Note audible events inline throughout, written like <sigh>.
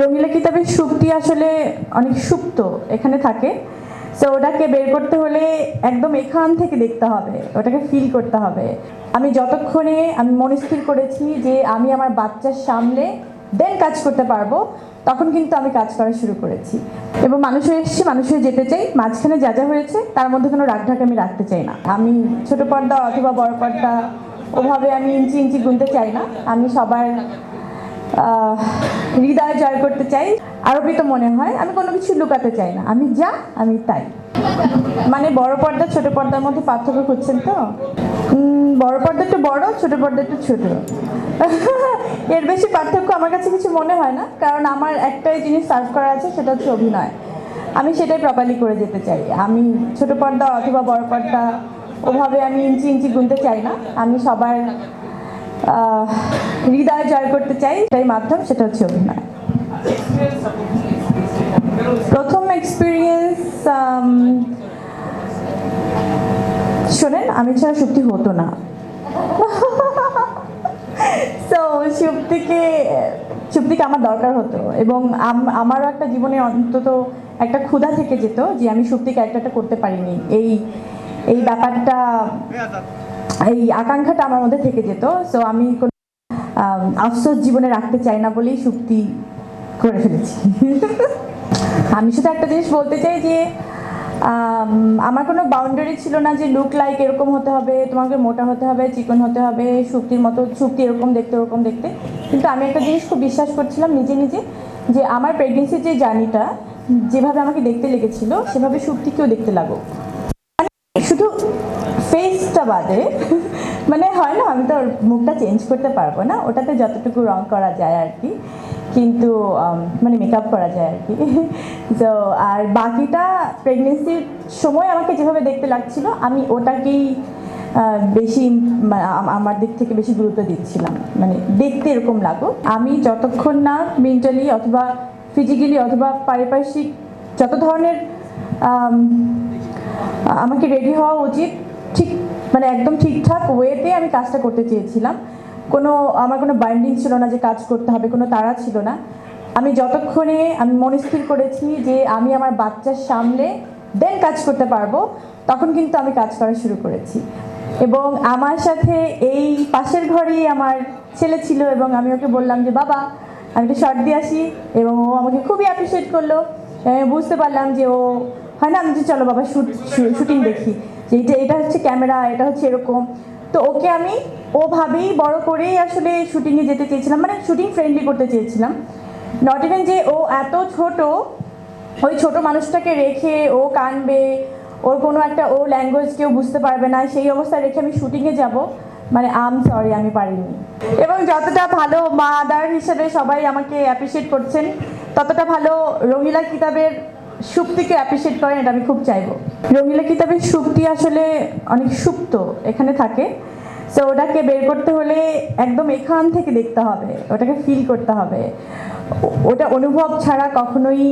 রঙিলা কিতাবের সুপ্তি আসলে অনেক সুপ্ত এখানে থাকে। সো ওটাকে বের করতে হলে একদম এখান থেকে দেখতে হবে, ওটাকে ফিল করতে হবে। আমি যতক্ষণে, আমি মনস্থির করেছি যে আমি আমার বাচ্চার সামনে দেন কাজ করতে পারব, তখন কিন্তু আমি কাজ করা শুরু করেছি। এবং মানুষ এসেছি, মানুষ যেতে চাই, মাঝখানে যা যা হয়েছে, তার মধ্যে কোনো রাগঢাক আমি রাখতে চাই না। আমি ছোট পর্দা অথবা বড় পর্দা, ওভাবে আমি ইঞ্চি ইঞ্চি গুনতে চাই না। আমি সবার হৃদয় জয় করতে চাই, আরোপিত মনে হয়, আমি কোনো কিছু লুকাতে চাই না। আমি যা, আমি তাই। মানে বড় পর্দা, ছোট পর্দার মধ্যে পার্থক্য করছেন তো? বড় পর্দা একটু বড়, ছোট পর্দা একটু ছোট। <laughs> এর বেশি পার্থক্য আমার কাছে কিছু মনে হয় না, কারণ আমার একটাই জিনিস সার্ভ করা আছে, সেটা হচ্ছে অভিনয়। আমি সেটাই প্রপারলি করে যেতে চাই। আমি ছোট পর্দা অথবা বড় পর্দা, ওভাবে আমি ইঞ্চি ইঞ্চি গুনতে চাই না। আমি সবার হৃদয় জয় করতে চাই তাই মাধ্যম, সেটা হচ্ছে অভিনয়। প্রথম এক্সপিরিয়েন্স শোনেন, আমি ছাড়া সত্যি হতো না। <laughs> সো সুপ্তিকে আমার দরকার হতো এবং আম- আমারও একটা জীবনে অন্তত একটা ক্ষুধা থেকে যেত যে আমি সুপ্তি ক্যারেক্টারটা করতে পারিনি। এই এই ব্যাপারটা এই আকাঙ্ক্ষাটা আমার মধ্যে থেকে যেত। সো আমি কোনো আফসোস জীবনে রাখতে চাই না বলেই সুক্তি করে ফেলেছি। <laughs> আমি শুধু একটা জিনিস বলতে চাই যে আমার কোনো বাউন্ডারি ছিল না যে লুক লাইক এরকম হতে হবে, তোমাকে মোটা হতে হবে, চিকন হতে হবে শুক্তির মতো শুক্তি এরকম দেখতে, ওরকম দেখতে। কিন্তু আমি একটা জিনিস খুব বিশ্বাস করছিলাম নিজে নিজে, যে আমার প্রেগনেন্সির যে জার্নিটা যেভাবে আমাকে দেখতে লেগেছিল, সেভাবে শুক্তিকেও দেখতে লাগো শুধু ফেসটা বাদে মানে হয় না, আমি তো মুখটা চেঞ্জ করতে পারব না, ওটাতে যতটুকু রং করা যায় আর কি, কিন্তু মানে মেকআপ করা যায় আর কি। <laughs> তো আর বাকিটা প্রেগনেন্সির সময় আমাকে যেভাবে দেখতে লাগছিল, আমি ওটাকেই বেশি মা- আমার দিক থেকে বেশি গুরুত্ব দিচ্ছিলাম। মানে দেখতে এরকম লাগুক। আমি যতক্ষণ না মেন্টালি অথবা ফিজিক্যালি অথবা পারিপার্শ্বিক যত ধরনের আমাকে রেডি হওয়া উচিত ঠিক মানে একদম ঠিকঠাক ওয়েতে আমি কাজটা করতে চেয়েছিলাম। কোনো, আমার কোনো বাইন্ডিং ছিল না যে কাজ করতে হবে, কোনো তাড়া ছিল না। আমি যতক্ষণে, আমি মনস্থির করেছি যে আমি আমার বাচ্চার সামলে দেন কাজ করতে পারব, তখন কিন্তু আমি কাজ করা শুরু করেছি। এবং আমার সাথে এই পাশের ঘরেই আমার ছেলে ছিল এবং আমি ওকে বললাম যে, বাবা, আমি একটু শর্ট দিয়ে আসি। এবং ও আমাকে খুবই অ্যাপ্রিসিয়েট করল। বুঝতে পারলাম যে ও, হয় না, আমি যে, চলো বাবা শুট শুটিং দেখি। যে এটা হচ্ছে ক্যামেরা, এটা হচ্ছে এরকম। তো ওকে আমি ওভাবেই বড় করেই আসলে শুটিংয়ে যেতে চেয়েছিলাম মানে শুটিং ফ্রেন্ডলি করতে চেয়েছিলাম। নট ইভেন যে ও এত ছোট, ওই ছোট মানুষটাকে রেখে ও কানবে, ওর কোনো একটা ও ল্যাঙ্গুয়েজ কেউ বুঝতে পারবে না, সেই অবস্থায় রেখে আমি শুটিংয়ে যাব। মানে আম সরি আমি পারিনি। এবং যতটা ভালো মা আদার হিসেবে সবাই আমাকে অ্যাপ্রিসিয়েট করছেন, ততটা ভালো রঙিলা কিতাবের সুপ্তিকে অ্যাপ্রিসিয়েট করেন, এটা আমি খুব চাইব। রঙিলা কিতাবের সুপ্তি আসলে অনেক সুপ্ত, এখানে থাকে। সো ওটাকে বের করতে হলে একদম এখান থেকে দেখতে হবে, ওটাকে ফিল করতে হবে। ওটা অনুভব ছাড়া কখনোই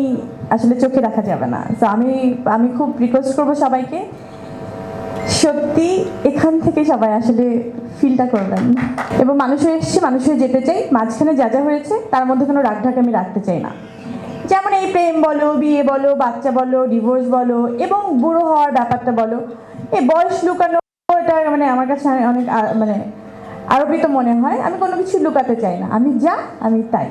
আসলে চোখে রাখা যাবে না। তো আমি আমি খুব রিকোয়েস্ট করব সবাইকে, সত্যি এখান থেকে সবাই আসলে ফিলটা করবেন। এবং মানুষ হয়ে এসেছি, মানুষ হয়ে যেতে চাই, মাঝখানে যা যা হয়েছে, তার মধ্যে কোনো রাগঢাক আমি রাখতে চাই না। যেমন এই প্রেম বলো, বিয়ে বলো, বাচ্চা বলো ডিভোর্স বলো এবং বুড়ো হওয়ার ব্যাপারটা বলো, এই বয়স লুকানো এটা মানে আমার কাছে অনেক মানে আরোপিত মনে হয়। আমি কোনো কিছু লুকাতে চাই না। আমি যা, আমি তাই।